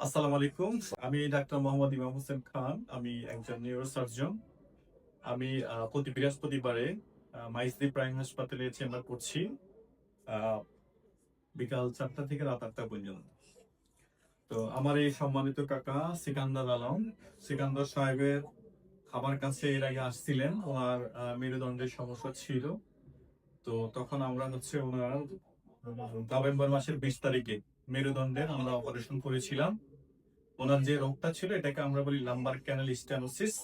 আসসালামু আলাইকুম। আমি ডাক্তার মোহাম্মদ ইমাম হোসেন খান। আমি একজন নিউরোসার্জন আমি প্রতি বৃহস্পতিবারে আহ, মাইজদি প্রাইম হাসপাতালে চেম্বার করছি বিকাল চারটা থেকে রাত আটটা পর্যন্ত। তো আমার এই সম্মানিত কাকা সিকান্দার আলম। সিকান্দার সাহেবের আমার কাছে এর আগে আসছিলেন। ওনার মেরুদণ্ডের সমস্যা ছিল। তো তখন আমরা হচ্ছে ওনার নভেম্বর মাসের বিশ তারিখে মেরুদণ্ডের আমরা অপারেশন করেছিলাম। ওনার যে রোগটা ছিল, এটাকে আমরা বলি লাম্বার ক্যানাল স্টেনোসিস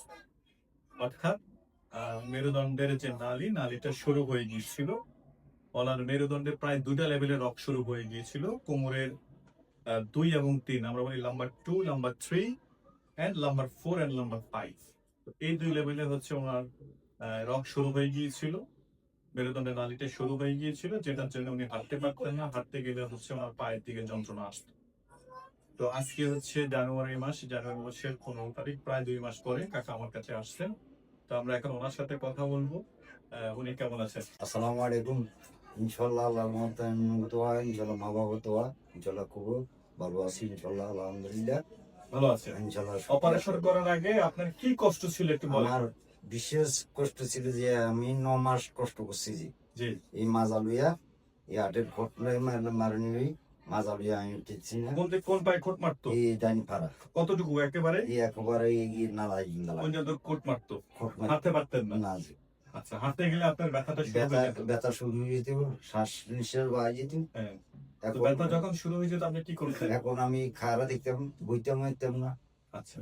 অর্থাৎ মেরুদণ্ডের যে নালী, নালীটা শুরু হয়ে গিয়েছিল। ওনার মেরুদণ্ডে প্রায় দুটা লেভেলের রক শুরু হয়ে গিয়েছিল, কোমরের দুই এবং তিন। আমরা বলি number two number three and number four and number five এই দুই লেভেলে হচ্ছে ওনার রক শুরু হয়ে গিয়েছিল। মেরুদণ্ডের নালীটা শুরু হয়ে গিয়েছিল যেটার জন্য উনি হাঁটতে পারতেন না। হাঁটতে গেলে হচ্ছে ওনার পায়ের দিকে যন্ত্রণা আসতো। তো আজকে হচ্ছে জানুয়ারি মাস জানুয়ারি মাসের পনেরো তারিখ প্রায় দুই মাস পরে কাকা আমার কাছে আসছেন। তো আমরা এখন ওনার সাথে কথা বলব। উনি কেমন আছেন? আসসালামু আলাইকুম। ইনশাল্লাহ আল্লাহর মতো দোয়া ইনশাল্লাহ মা বাবা দোয়া ইনশাল্লাহ খুব ভালো আছি ইনশাল্লাহ আলহামদুলিল্লাহ। ভালো আছেন? ইনশাল্লাহ অপারেশন করার আগে আপনার কি কষ্ট ছিল একটু বলেন। আমার বিশেষ কষ্ট ছিল যে আমি ন মাস কষ্ট করছি যে। জি। এই মাজা লইয়া এই হাটের ঘটলে মারনি ওই মাজা লইয়া আমি উঠেছি না। বলতে কোন পায়ে খোট মারতো? এই ডাইনি পাড়া কতটুকু একেবারে? এই একেবারে এই নালা নালা পর্যন্ত খোট মারতো? খট পারতেন না? না আচ্ছা হাঁটতে গেলে আপনার ব্যথাটা শুরু ব্যথা হয়ে যেত। ব্যথা শুরু হয়ে যেত শ্বাস নিঃশ্বাস বাড়া যেত। হ্যাঁ। এখন ব্যথা যখন শুরু হয়ে যেত আপনি কি করতেন? এখন আমি খারা দেখতাম বইতাম হইতাম না। আচ্ছা।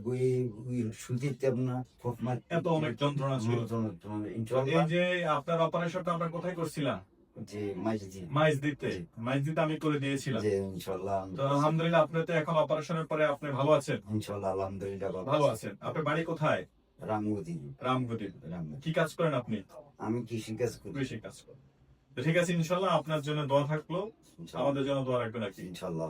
অনেক যন্ত্রণা ছিল। এই যে আপনার অপারেশনটা আমরা কোথায় করছিলাম? আমি করে দিয়েছিলাম। তো আলহামদুলিল্লাহ আপনি তো এখন অপারেশনের পরে আপনি ভালো আছেন? ইনশাল্লাহ আলহামদুলিল্লাহ ভালো আছেন। আপনার বাড়ি কোথায়? রামগতি। রামগতি। কি কাজ করেন আপনি? আমি কৃষি কাজ করি। কৃষি কাজ ঠিক আছে ইনশাল্লাহ আপনার জন্য দোয়া থাকল। আমাদের জন্য দোয়া রাখবেন আর কি। ইনশাল্লাহ।